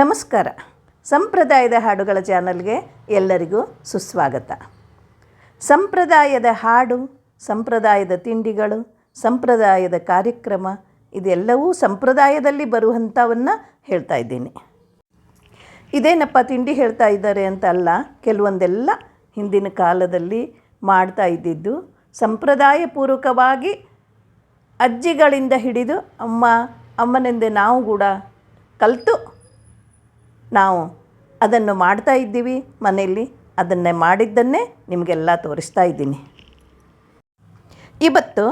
ನಮಸ್ಕಾರ. ಸಂಪ್ರದಾಯದ ಹಾಡುಗಳ ಚಾನಲ್ಗೆ ಎಲ್ಲರಿಗೂ ಸುಸ್ವಾಗತ. ಸಂಪ್ರದಾಯದ ಹಾಡು, ಸಂಪ್ರದಾಯದ ತಿಂಡಿಗಳು, ಸಂಪ್ರದಾಯದ ಕಾರ್ಯಕ್ರಮ ಇದೆಲ್ಲವೂ ಸಂಪ್ರದಾಯದಲ್ಲಿ ಬರುವಂಥವನ್ನು ಹೇಳ್ತಾ ಇದ್ದೀನಿ. ಇದೇನಪ್ಪ ತಿಂಡಿ ಹೇಳ್ತಾ ಇದ್ದಾರೆ ಅಂತ ಅಲ್ಲ, ಕೆಲವೊಂದೆಲ್ಲ ಹಿಂದಿನ ಕಾಲದಲ್ಲಿ ಮಾಡ್ತಾ ಇದ್ದಿದ್ದು ಸಂಪ್ರದಾಯಪೂರ್ವಕವಾಗಿ ಅಜ್ಜಿಗಳಿಂದ ಹಿಡಿದು ಅಮ್ಮ, ಅಮ್ಮನಿಂದ ನಾವು ಕೂಡ ಕಲಿತು ನಾವು ಅದನ್ನು ಮಾಡ್ತಾ ಇದ್ದೀವಿ ಮನೆಯಲ್ಲಿ. ಅದನ್ನೇ ಮಾಡಿದ್ದನ್ನೇ ನಿಮಗೆಲ್ಲ ತೋರಿಸ್ತಾ ಇದ್ದೀನಿ. ಇವತ್ತು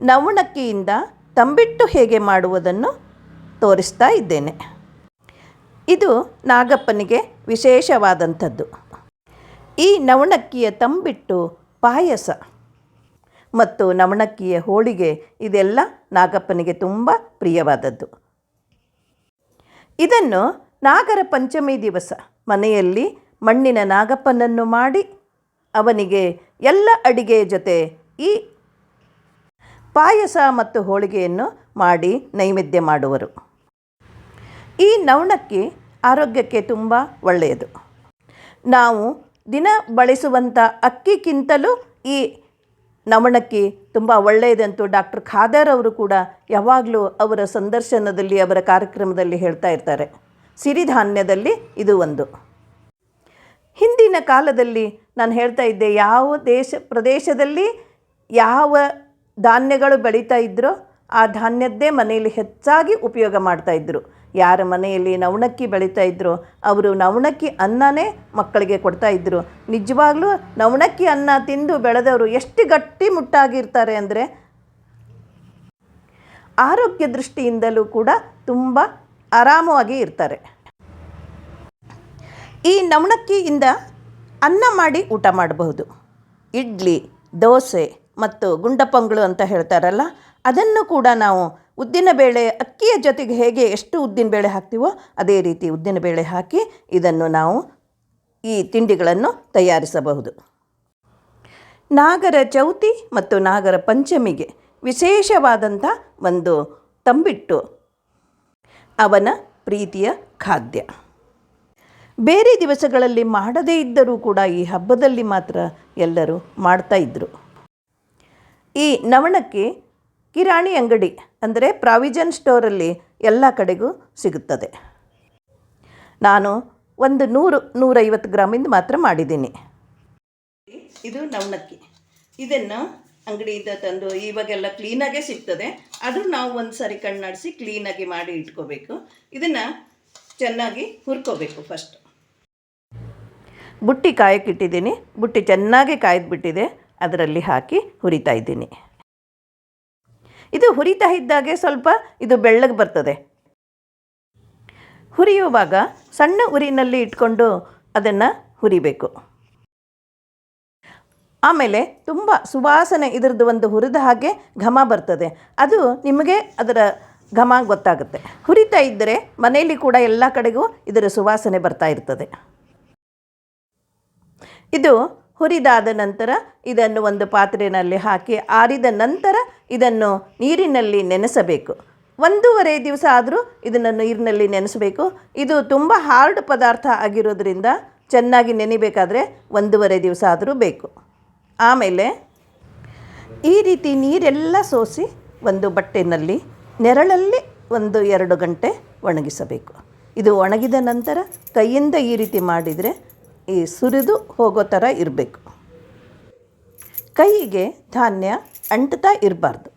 ನವಣಕ್ಕಿಯಿಂದ ತಂಬಿಟ್ಟು ಹೇಗೆ ಮಾಡುವುದನ್ನು ತೋರಿಸ್ತಾ ಇದ್ದೇನೆ. ಇದು ನಾಗಪ್ಪನಿಗೆ ವಿಶೇಷವಾದಂಥದ್ದು. ಈ ನವಣಕ್ಕಿಯ ತಂಬಿಟ್ಟು ಪಾಯಸ ಮತ್ತು ನವಣಕ್ಕಿಯ ಹೋಳಿಗೆ ಇದೆಲ್ಲ ನಾಗಪ್ಪನಿಗೆ ತುಂಬ ಪ್ರಿಯವಾದದ್ದು. ಇದನ್ನು ನಾಗರ ಪಂಚಮಿ ದಿವಸ. ಮನೆಯಲ್ಲಿ ಮಣ್ಣಿನ ನಾಗಪ್ಪನನ್ನು ಮಾಡಿ ಅವನಿಗೆ ಎಲ್ಲ ಅಡಿಗೆಯ ಜೊತೆ ಈ ಪಾಯಸ ಮತ್ತು ಹೋಳಿಗೆಯನ್ನು ಮಾಡಿ ನೈವೇದ್ಯ ಮಾಡುವರು. ಈ ನವಣಕ್ಕಿ ಆರೋಗ್ಯಕ್ಕೆ ತುಂಬ ಒಳ್ಳೆಯದು. ನಾವು ದಿನ ಬಳಸುವಂಥ ಅಕ್ಕಿಗಿಂತಲೂ ಈ ನವಣಕ್ಕಿ ತುಂಬ ಒಳ್ಳೆಯದಂತೂ ಡಾಕ್ಟರ್ ಖಾದರ್ ಅವರು ಕೂಡ ಯಾವಾಗಲೂ ಅವರ ಸಂದರ್ಶನದಲ್ಲಿ, ಅವರ ಕಾರ್ಯಕ್ರಮದಲ್ಲಿ ಹೇಳ್ತಾ ಇರ್ತಾರೆ. ಸಿರಿಧಾನ್ಯದಲ್ಲಿ ಇದು ಒಂದು. ಹಿಂದಿನ ಕಾಲದಲ್ಲಿ ನಾನು ಹೇಳ್ತಾ ಇದ್ದೆ, ಯಾವ ದೇಶ, ಪ್ರದೇಶದಲ್ಲಿ ಯಾವ ಧಾನ್ಯಗಳು ಬೆಳೀತಾ ಇದ್ದರೋ ಆ ಧಾನ್ಯದ್ದೇ ಮನೆಯಲ್ಲಿ ಹೆಚ್ಚಾಗಿ ಉಪಯೋಗ ಮಾಡ್ತಾ ಇದ್ದರು ಯಾರ ಮನೆಯಲ್ಲಿ ನವಣಕ್ಕಿ ಬೆಳೀತಾ ಇದ್ರೋ, ಅವರು ನವಣಕ್ಕಿ ಅನ್ನನೇ ಮಕ್ಕಳಿಗೆ ಕೊಡ್ತಾ ಇದ್ದರು ನಿಜವಾಗ್ಲೂ ನವಣಕ್ಕಿ ಅನ್ನ ತಿಂದು ಬೆಳೆದವರು ಎಷ್ಟು ಗಟ್ಟಿ ಮುಟ್ಟಾಗಿರ್ತಾರೆ ಅಂದರೆ, ಆರೋಗ್ಯ ದೃಷ್ಟಿಯಿಂದಲೂ ಕೂಡ ತುಂಬ ಆರಾಮವಾಗಿ ಇರ್ತಾರೆ. ಈ ನವಣಕ್ಕಿಯಿಂದ ಅನ್ನ ಮಾಡಿ ಊಟ ಮಾಡಬಹುದು. ಇಡ್ಲಿ, ದೋಸೆ ಮತ್ತು ಗುಂಡಪಂಗಳು ಅಂತ ಹೇಳ್ತಾರಲ್ಲ, ಅದನ್ನು ಕೂಡ ನಾವು ಉದ್ದಿನ ಬೇಳೆ ಅಕ್ಕಿಯ ಜೊತೆಗೆ ಹೇಗೆ ಎಷ್ಟು ಉದ್ದಿನ ಬೇಳೆ ಹಾಕ್ತೀವೋ ಅದೇ ರೀತಿ ಉದ್ದಿನ ಬೇಳೆ ಹಾಕಿ ಇದನ್ನು ನಾವು ಈ ತಿಂಡಿಗಳನ್ನು ತಯಾರಿಸಬಹುದು. ನಾಗರ ಚೌತಿ ಮತ್ತು ನಾಗರ ಪಂಚಮಿಗೆ ವಿಶೇಷವಾದಂಥ ಒಂದು ತಂಬಿಟ್ಟು ಅವನ ಪ್ರೀತಿಯ ಖಾದ್ಯ. ಬೇರೆ ದಿವಸಗಳಲ್ಲಿ ಮಾಡದೇ ಇದ್ದರೂ ಕೂಡ ಈ ಹಬ್ಬದಲ್ಲಿ ಮಾತ್ರ ಎಲ್ಲರೂ ಮಾಡ್ತಾ ಇದ್ದರು ಈ ನವಣಕ್ಕೆ ಕಿರಾಣಿ ಅಂಗಡಿ ಅಂದರೆ ಪ್ರಾವಿಜನ್ ಸ್ಟೋರಲ್ಲಿ ಎಲ್ಲ ಕಡೆಗೂ ಸಿಗುತ್ತದೆ. ನಾನು ಒಂದು ನೂರು, ನೂರೈವತ್ತು ಗ್ರಾಮಿಂದ ಮಾತ್ರ ಮಾಡಿದ್ದೀನಿ. ಇದು ನವಣಕ್ಕಿ. ಇದನ್ನು ಅಂಗಡಿಯಿಂದ ತಂದು ಇವಾಗೆಲ್ಲ ಕ್ಲೀನಾಗೇ ಸಿಗ್ತದೆ. ಆದರೂ ನಾವು ಒಂದು ಸಾರಿ ಕಣ್ಣಾಡಿಸಿ ಕ್ಲೀನಾಗಿ ಮಾಡಿ ಇಟ್ಕೋಬೇಕು. ಇದನ್ನು ಚೆನ್ನಾಗಿ ಹುರ್ಕೋಬೇಕು ಫಸ್ಟ್ ಬುಟ್ಟಿ ಕಾಯಕ್ಕಿಟ್ಟಿದ್ದೀನಿ ಬುಟ್ಟಿ ಚೆನ್ನಾಗಿ ಕಾಯ್ದುಬಿಟ್ಟಿದೆ. ಅದರಲ್ಲಿ ಹಾಕಿ ಹುರಿತಾ ಇದ್ದೀನಿ. ಇದು ಹುರಿತಾ ಇದ್ದಾಗೆ ಸ್ವಲ್ಪ ಇದು ಬೆಳ್ಳಗೆ ಬರ್ತದೆ. ಹುರಿಯುವಾಗ ಸಣ್ಣ ಉರಿನಲ್ಲಿ ಇಟ್ಕೊಂಡು ಅದನ್ನು ಹುರಿಬೇಕು. ಆಮೇಲೆ ತುಂಬ ಸುವಾಸನೆ ಇದರದ್ದು ಒಂದು ಹುರಿದ ಹಾಗೆ ಘಮ ಬರ್ತದೆ. ಅದು ನಿಮಗೆ ಅದರ ಘಮ ಗೊತ್ತಾಗುತ್ತೆ. ಹುರಿತಾ ಇದ್ದರೆ ಮನೆಯಲ್ಲಿ ಕೂಡ ಎಲ್ಲ ಕಡೆಗೂ ಇದರ ಸುವಾಸನೆ ಬರ್ತಾ ಇರ್ತದೆ. ಇದು ಹುರಿದಾದ ನಂತರ ಇದನ್ನು ಒಂದು ಪಾತ್ರೆಯಲ್ಲಿ ಹಾಕಿ ಆರಿದ ನಂತರ ಇದನ್ನು ನೀರಿನಲ್ಲಿ ನೆನೆಸಬೇಕು. ಒಂದೂವರೆ ದಿವಸ ಆದರೂ ಇದನ್ನು ನೀರಿನಲ್ಲಿ ನೆನೆಸಬೇಕು. ಇದು ತುಂಬ ಹಾರ್ಡ್ ಪದಾರ್ಥ ಆಗಿರೋದ್ರಿಂದ ಚೆನ್ನಾಗಿ ನೆನಿಬೇಕಾದರೆ ಒಂದೂವರೆ ದಿವಸ ಆದರೂ ಬೇಕು. ಆಮೇಲೆ ಈ ರೀತಿ ನೀರೆಲ್ಲ ಸೋಸಿ ಒಂದು ಬಟ್ಟೆನಲ್ಲಿ ನೆರಳಲ್ಲಿ ಒಂದು ಎರಡು ಗಂಟೆ ಒಣಗಿಸಬೇಕು. ಇದು ಒಣಗಿದ ನಂತರ ಕೈಯಿಂದ ಈ ರೀತಿ ಮಾಡಿದರೆ ಈ ಸುರಿದು ಹೋಗೋ ಥರ ಇರಬೇಕು. ಕೈಗೆ ಧಾನ್ಯ ಅಂಟ್ತಾ ಇರಬಾರ್ದು.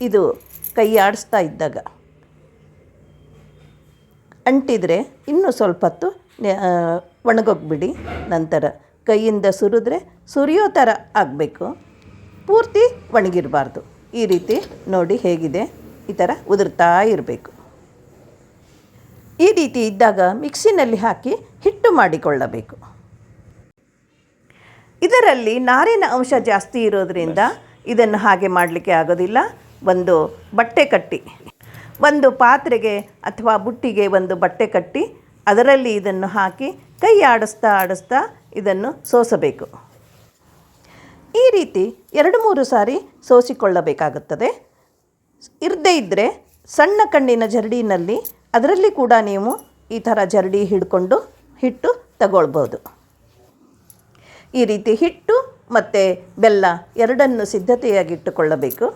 ಇದು ಕೈ ಆಡಿಸ್ತಾ ಇದ್ದಾಗ. ಅಂಟಿದರೆ ಇನ್ನೂ ಸ್ವಲ್ಪ ಹೊತ್ತು ಒಣಗೋಗ್ಬಿಡಿ. ನಂತರ ಕೈಯಿಂದ ಸುರಿದ್ರೆ ಸುರಿಯೋ ಥರ ಆಗಬೇಕು. ಪೂರ್ತಿ ಒಣಗಿರಬಾರ್ದು. ಈ ರೀತಿ ನೋಡಿ ಹೇಗಿದೆ. ಈ ಥರ ಉದುರ್ತಾ ಇರಬೇಕು. ಈ ರೀತಿ ಇದ್ದಾಗ ಮಿಕ್ಸಿನಲ್ಲಿ ಹಾಕಿ ಹಿಟ್ಟು ಮಾಡಿಕೊಳ್ಳಬೇಕು. ಇದರಲ್ಲಿ ನಾರಿನ ಅಂಶ ಜಾಸ್ತಿ ಇರೋದರಿಂದ ಇದನ್ನು ಹಾಗೆ ಮಾಡಲಿಕ್ಕೆ ಆಗೋದಿಲ್ಲ. ಒಂದು ಬಟ್ಟೆ ಕಟ್ಟಿ, ಒಂದು ಪಾತ್ರೆಗೆ ಅಥವಾ ಬುಟ್ಟಿಗೆ ಒಂದು ಬಟ್ಟೆ ಕಟ್ಟಿ, ಅದರಲ್ಲಿ ಇದನ್ನು ಹಾಕಿ ಕೈ ಆಡಿಸ್ತಾ ಆಡಿಸ್ತಾ ಇದನ್ನು ಸೋಸಬೇಕು. ಈ ರೀತಿ ಎರಡು ಮೂರು ಸಾರಿ ಸೋಸಿಕೊಳ್ಳಬೇಕಾಗುತ್ತದೆ. ಇರದೇ ಇದ್ದರೆ ಸಣ್ಣ ಕಣ್ಣಿನ ಜರಡಿನಲ್ಲಿ ಅದರಲ್ಲಿ ಕೂಡ ನೀವು ಈ ಥರ ಜರಡಿ ಹಿಡ್ಕೊಂಡು ಹಿಟ್ಟು ತಗೊಳ್ಬೋದು. ಈ ರೀತಿ ಹಿಟ್ಟು ಮತ್ತು ಬೆಲ್ಲ ಎರಡನ್ನು ಸಿದ್ಧತೆಯಾಗಿಟ್ಟುಕೊಳ್ಳಬೇಕು.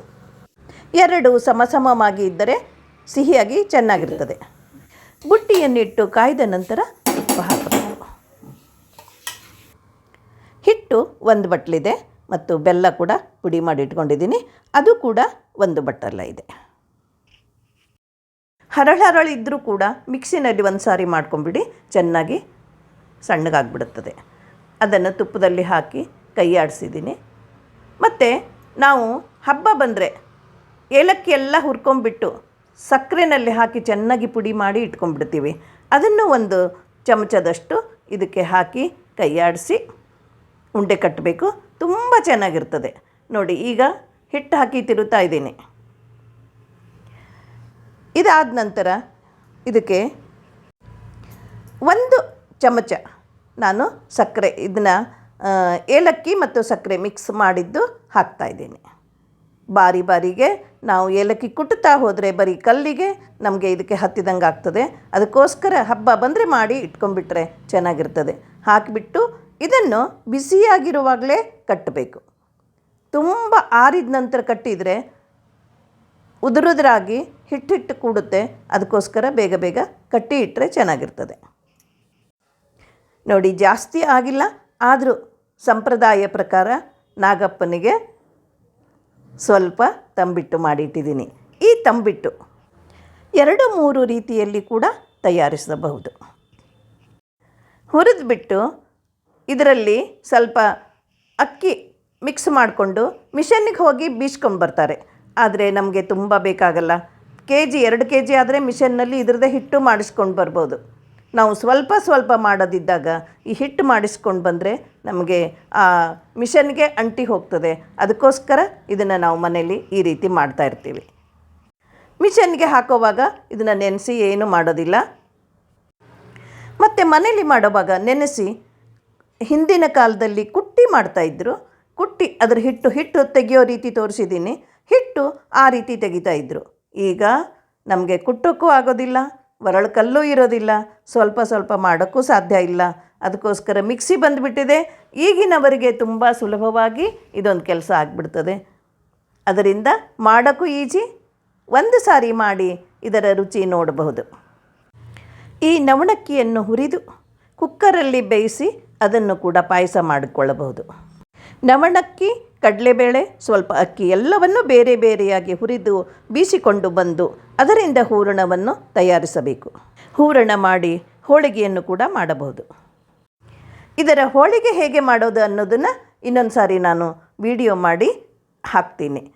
ಎರಡು ಸಮಸಮವಾಗಿ ಇದ್ದರೆ ಸಿಹಿಯಾಗಿ ಚೆನ್ನಾಗಿರ್ತದೆ. ಬುಟ್ಟಿಯನ್ನಿಟ್ಟು ಕಾಯ್ದ ನಂತರ ಹಾಕಬೇಕು. ಒಂದು ಬಟ್ಲಿದೆ ಮತ್ತು ಬೆಲ್ಲ ಕೂಡ ಪುಡಿ ಮಾಡಿ ಇಟ್ಕೊಂಡಿದ್ದೀನಿ. ಅದು ಕೂಡ ಒಂದು ಬಟ್ಟಲ ಇದೆ. ಹರಳು ಹರಳು ಇದ್ದರೂ ಕೂಡ ಮಿಕ್ಸಿನಲ್ಲಿ ಒಂದು ಸಾರಿ ಮಾಡ್ಕೊಂಬಿಡಿ, ಚೆನ್ನಾಗಿ ಸಣ್ಣಗಾಗ್ಬಿಡುತ್ತದೆ. ಅದನ್ನು ತುಪ್ಪದಲ್ಲಿ ಹಾಕಿ ಕೈ ಆಡಿಸಿದ್ದೀನಿ ಮತ್ತು ನಾವು ಹಬ್ಬ ಬಂದರೆ ಏಲಕ್ಕಿ ಎಲ್ಲ ಹುರ್ಕೊಂಬಿಟ್ಟು ಸಕ್ಕರೆನಲ್ಲಿ ಹಾಕಿ ಚೆನ್ನಾಗಿ ಪುಡಿ ಮಾಡಿ ಇಟ್ಕೊಂಡ್ಬಿಡ್ತೀವಿ ಅದನ್ನು ಒಂದು ಚಮಚದಷ್ಟು ಇದಕ್ಕೆ ಹಾಕಿ ಕೈ ಆಡಿಸಿ ಉಂಡೆ ಕಟ್ಟಬೇಕು ತುಂಬ ಚೆನ್ನಾಗಿರ್ತದೆ. ನೋಡಿ, ಈಗ ಹಿಟ್ಟು ಹಾಕಿ ತಿರುತ್ತಾ ಇದ್ದೀನಿ. ಇದಾದ ನಂತರ ಇದಕ್ಕೆ ಒಂದು ಚಮಚ ನಾನು ಸಕ್ಕರೆ, ಇದನ್ನ ಏಲಕ್ಕಿ ಮತ್ತು ಸಕ್ಕರೆ ಮಿಕ್ಸ್ ಮಾಡಿದ್ದು ಹಾಕ್ತಾಯಿದ್ದೀನಿ ಬಾರಿ ಬಾರಿಗೆ ನಾವು ಏಲಕ್ಕಿ ಕುಟ್ಟುತ್ತಾ ಹೋದರೆ ಬರೀ ಕಲ್ಲಿಗೆ ನಮಗೆ ಇದಕ್ಕೆ ಹತ್ತಿದಂಗೆ ಆಗ್ತದೆ. ಅದಕ್ಕೋಸ್ಕರ ಹಬ್ಬ ಬಂದರೆ ಮಾಡಿ ಇಟ್ಕೊಂಡ್ಬಿಟ್ರೆ ಚೆನ್ನಾಗಿರ್ತದೆ. ಹಾಕಿಬಿಟ್ಟು ಇದನ್ನು ಬಿಸಿಯಾಗಿರುವಾಗಲೇ ಕಟ್ಟಬೇಕು. ತುಂಬ ಆರಿದ ನಂತರ ಕಟ್ಟಿದರೆ ಉದುರುದ್ರಾಗಿ ಹಿಟ್ಟಿಟ್ಟು ಹಿಟ್ಟು ಕೂಡುತ್ತೆ. ಅದಕ್ಕೋಸ್ಕರ ಬೇಗ ಬೇಗ ಕಟ್ಟಿ ಇಟ್ಟರೆ ಚೆನ್ನಾಗಿರ್ತದೆ. ನೋಡಿ, ಜಾಸ್ತಿ ಆಗಿಲ್ಲ. ಆದರೂ ಸಂಪ್ರದಾಯ ಪ್ರಕಾರ ನಾಗಪ್ಪನಿಗೆ ಸ್ವಲ್ಪ ತಂಬಿಟ್ಟು ಮಾಡಿಟ್ಟಿದ್ದೀನಿ. ಈ ತಂಬಿಟ್ಟು ಎರಡು ಮೂರು ರೀತಿಯಲ್ಲಿ ಕೂಡ ತಯಾರಿಸಬಹುದು. ಹುರಿದ್ಬಿಟ್ಟು ಇದರಲ್ಲಿ ಸ್ವಲ್ಪ ಅಕ್ಕಿ ಮಿಕ್ಸ್ ಮಾಡಿಕೊಂಡು ಮಿಷನ್ನಿಗೆ ಹೋಗಿ ಬೀಸ್ಕೊಂಡ್ಬರ್ತಾರೆ ಆದರೆ ನಮಗೆ ತುಂಬ ಬೇಕಾಗಲ್ಲ. ಕೆ ಜಿ ಎರಡು ಕೆ ಜಿ ಆದರೆ ಮಿಷನ್ನಲ್ಲಿ ಇದ್ರದ್ದೇ ಹಿಟ್ಟು ಮಾಡಿಸ್ಕೊಂಡು ಬರ್ಬೋದು. ನಾವು ಸ್ವಲ್ಪ ಸ್ವಲ್ಪ ಮಾಡೋದಿದ್ದಾಗ ಈ ಹಿಟ್ಟು ಮಾಡಿಸ್ಕೊಂಡು ಬಂದರೆ ನಮಗೆ ಆ ಮಿಷನ್ಗೆ ಅಂಟಿ ಹೋಗ್ತದೆ. ಅದಕ್ಕೋಸ್ಕರ ಇದನ್ನು ನಾವು ಮನೆಯಲ್ಲಿ ಈ ರೀತಿ ಮಾಡ್ತಾ ಇರ್ತೀವಿ. ಮಿಷನ್ಗೆ ಹಾಕೋವಾಗ ಇದನ್ನು ನೆನೆಸಿ ಏನು ಮಾಡೋದಿಲ್ಲ. ಮತ್ತು ಮನೇಲಿ ಮಾಡೋವಾಗ ನೆನೆಸಿ ಹಿಂದಿನ ಕಾಲದಲ್ಲಿ ಕುಟ್ಟಿ ಮಾಡ್ತಾಯಿದ್ರು ಕುಟ್ಟಿ ಅದರ ಹಿಟ್ಟು ಹಿಟ್ಟು ತೆಗೆಯೋ ರೀತಿ ತೋರಿಸಿದ್ದೀನಿ. ಹಿಟ್ಟು ಆ ರೀತಿ ತೆಗಿತಾ ಇದ್ದರು ಈಗ ನಮಗೆ ಕುಟ್ಟೋಕ್ಕೂ ಆಗೋದಿಲ್ಲ ಒರಳು ಕಲ್ಲು ಇರೋದಿಲ್ಲ, ಸ್ವಲ್ಪ ಸ್ವಲ್ಪ ಮಾಡೋಕ್ಕೂ ಸಾಧ್ಯ ಇಲ್ಲ. ಅದಕ್ಕೋಸ್ಕರ ಮಿಕ್ಸಿ ಬಂದುಬಿಟ್ಟಿದೆ. ಈಗಿನವರಿಗೆ ತುಂಬ ಸುಲಭವಾಗಿ ಇದೊಂದು ಕೆಲಸ ಆಗ್ಬಿಡ್ತದೆ. ಅದರಿಂದ ಮಾಡೋಕ್ಕೂ ಈಜಿ, ಒಂದು ಸಾರಿ ಮಾಡಿ ಇದರ ರುಚಿ ನೋಡಬಹುದು. ಈ ನವಣಕ್ಕಿಯನ್ನು ಹುರಿದು ಕುಕ್ಕರಲ್ಲಿ ಬೇಯಿಸಿ ಅದನ್ನು ಕೂಡ ಪಾಯಸ ಮಾಡಿಕೊಳ್ಳಬಹುದು. ನವಣಕ್ಕಿ, ಕಡಲೆಬೇಳೆ, ಸ್ವಲ್ಪ ಅಕ್ಕಿ ಎಲ್ಲವನ್ನು ಬೇರೆ ಬೇರೆಯಾಗಿ ಹುರಿದು ಬೀಸಿಕೊಂಡು ಬಂದು ಅದರಿಂದ ಹೂರಣವನ್ನು ತಯಾರಿಸಬೇಕು. ಹೂರಣ ಮಾಡಿ ಹೋಳಿಗೆಯನ್ನು ಕೂಡ ಮಾಡಬಹುದು. ಇದರ ಹೋಳಿಗೆ ಹೇಗೆ ಮಾಡೋದು ಅನ್ನೋದನ್ನು ಇನ್ನೊಂದು ಸಾರಿ ನಾನು ವಿಡಿಯೋ ಮಾಡಿ ಹಾಕ್ತೀನಿ.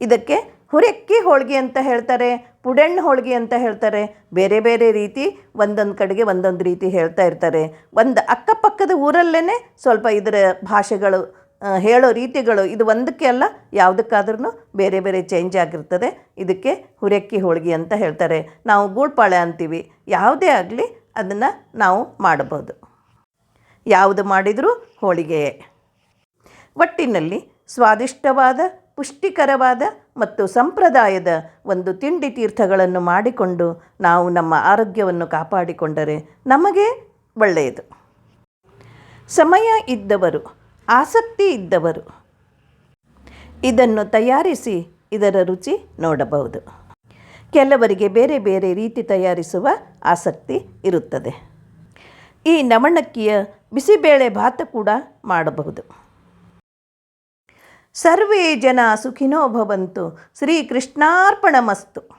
ಇದಕ್ಕೆ ಹುರಕ್ಕಿ ಹೋಳಿಗೆ ಅಂತ ಹೇಳ್ತಾರೆ ಪುಡೆಣ್ಣು ಹೋಳಿಗೆ ಅಂತ ಹೇಳ್ತಾರೆ, ಬೇರೆ ಬೇರೆ ರೀತಿ ಒಂದೊಂದು ಕಡೆಗೆ ಒಂದೊಂದು ರೀತಿ ಹೇಳ್ತಾ ಇರ್ತಾರೆ. ಒಂದು ಅಕ್ಕಪಕ್ಕದ ಊರಲ್ಲೇ ಸ್ವಲ್ಪ ಇದರ ಭಾಷೆಗಳು ಹೇಳೋ ರೀತಿಗಳು ಇದು ಒಂದಕ್ಕೆ ಅಲ್ಲ ಯಾವುದಕ್ಕಾದ್ರೂ ಬೇರೆ ಬೇರೆ ಚೇಂಜ್ ಆಗಿರ್ತದೆ. ಇದಕ್ಕೆ ಹುರೆಕ್ಕಿ ಹೋಳಿಗೆ ಅಂತ ಹೇಳ್ತಾರೆ. ನಾವು ಗೂಳ್ಪಾಳೆ ಅಂತೀವಿ. ಯಾವುದೇ ಆಗಲಿ ಅದನ್ನು ನಾವು ಮಾಡಬಹುದು. ಯಾವುದು ಮಾಡಿದರೂ ಹೋಳಿಗೆಯೇ ಒಟ್ಟಿನಲ್ಲಿ ಸ್ವಾದಿಷ್ಟವಾದ ಪುಷ್ಟಿಕರವಾದ ಮತ್ತು ಸಂಪ್ರದಾಯದ ಒಂದು ತಿಂಡಿ ತೀರ್ಥಗಳನ್ನು ಮಾಡಿಕೊಂಡು ನಾವು ನಮ್ಮ ಆರೋಗ್ಯವನ್ನು ಕಾಪಾಡಿಕೊಂಡರೆ ನಮಗೆ ಒಳ್ಳೆಯದು. ಸಮಯ ಇದ್ದವರು, ಆಸಕ್ತಿ ಇದ್ದವರು ಇದನ್ನು ತಯಾರಿಸಿ ಇದರ ರುಚಿ ನೋಡಬಹುದು. ಕೆಲವರಿಗೆ ಬೇರೆ ಬೇರೆ ರೀತಿ ತಯಾರಿಸುವ ಆಸಕ್ತಿ ಇರುತ್ತದೆ. ಈ ನವಣಕ್ಕಿಯ ಬಿಸಿಬೇಳೆ ಭಾತ ಕೂಡ ಮಾಡಬಹುದು. ಸರ್ವೇ ಜನ ಸುಖಿನೋ ಭವಂತು ಶ್ರೀಕೃಷ್ಣಾರ್ಪಣಮಸ್ತು